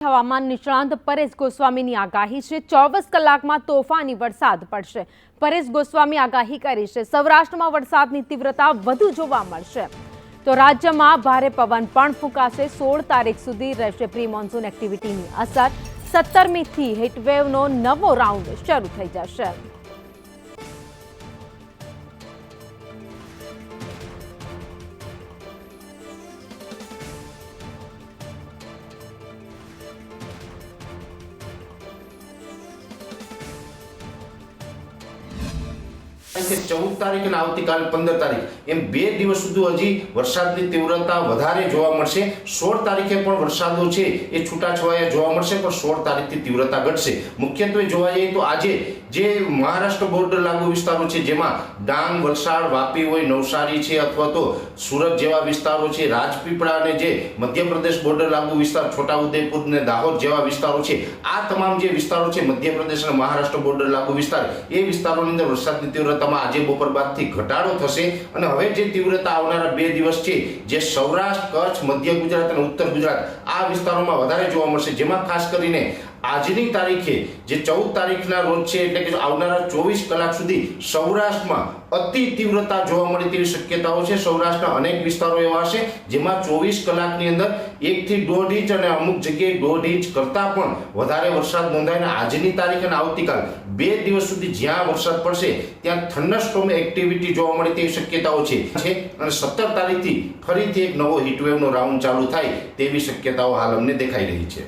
હવામાન નિષ્ણાંત પરેશ ગોસ્વામીની આગાહી છે. ચોવીસ કલાકમાં તોફાની વરસાદ પડશે. પરેશ ગોસ્વામી આગાહી કરી છે. સૌરાષ્ટ્રમાં વરસાદની તીવ્રતા વધુ જોવા મળશે. તો રાજ્યમાં ભારે પવન પણ ફૂંકાશે. સોળ તારીખ સુધી રહેશે પ્રી મોન્સૂન એક્ટિવિટીની અસર. સત્તરમીથી હીટવેવનો નવો રાઉન્ડ શરૂ થઈ જશે. ચૌદ તારીખ અને આવતીકાલે પંદર તારીખ. એમ બે દિવસ સુધી હજી વરસાદની તીવ્રતા વધારે જોવા મળશે. સોળ તારીખે પણ વરસાદો છે એ છૂટાછવાયા જોવા મળશે, પણ સોળ તારીખથી તીવ્રતા ઘટશે. મુખ્યત્વે જોવા જઈએ તો આજે જે મહારાષ્ટ્ર બોર્ડર લાગુ વિસ્તારો છે, જેમાં ડાંગ, વલસાડ, વાપી હોય, નવસારી છે અથવા તો સુરત જેવા વિસ્તારો છે, રાજપીપળા અને જે મધ્યપ્રદેશ બોર્ડર લાગુ વિસ્તાર, છોટાઉદેપુર ને દાહોદ જેવા વિસ્તારો છે, આ તમામ જે વિસ્તારો છે, મધ્યપ્રદેશ અને મહારાષ્ટ્ર બોર્ડર લાગુ વિસ્તાર, એ વિસ્તારોની અંદર વરસાદની તીવ્રતામાં આજે બપોર બાદથી ઘટાડો થશે અને હવે જે તીવ્રતા આવનારા બે દિવસ છે, જે સૌરાષ્ટ્ર, કચ્છ, મધ્ય ગુજરાત અને ઉત્તર ગુજરાત, આ વિસ્તારોમાં વધારે જોવા મળશે. જેમાં ખાસ કરીને આજની તારીખે, જે ચૌદ તારીખના રોજ છે, એટલે કે આવનારા ચોવીસ કલાક સુધી સૌરાષ્ટ્રમાં અતિ તીવ્રતા જોવા મળે તેવી શક્યતાઓ છે. સૌરાષ્ટ્રના અનેક વિસ્તારો એવા હશે, જેમાં ચોવીસ કલાકની અંદર એકથી દોઢ ઇંચ અને અમુક જગ્યાએ દોઢ ઇંચ કરતાં પણ વધારે વરસાદ નોંધાય આજની તારીખ અને આવતીકાલ બે દિવસ સુધી જ્યાં વરસાદ પડશે, ત્યાં થંડરસ્ટોમ એક્ટિવિટી જોવા મળે તેવી શક્યતાઓ છે. છે, અને સત્તર તારીખથી ફરીથી એક નવો હીટવેવનો રાઉન્ડ ચાલુ થાય તેવી શક્યતાઓ હાલ અમને દેખાઈ રહી છે.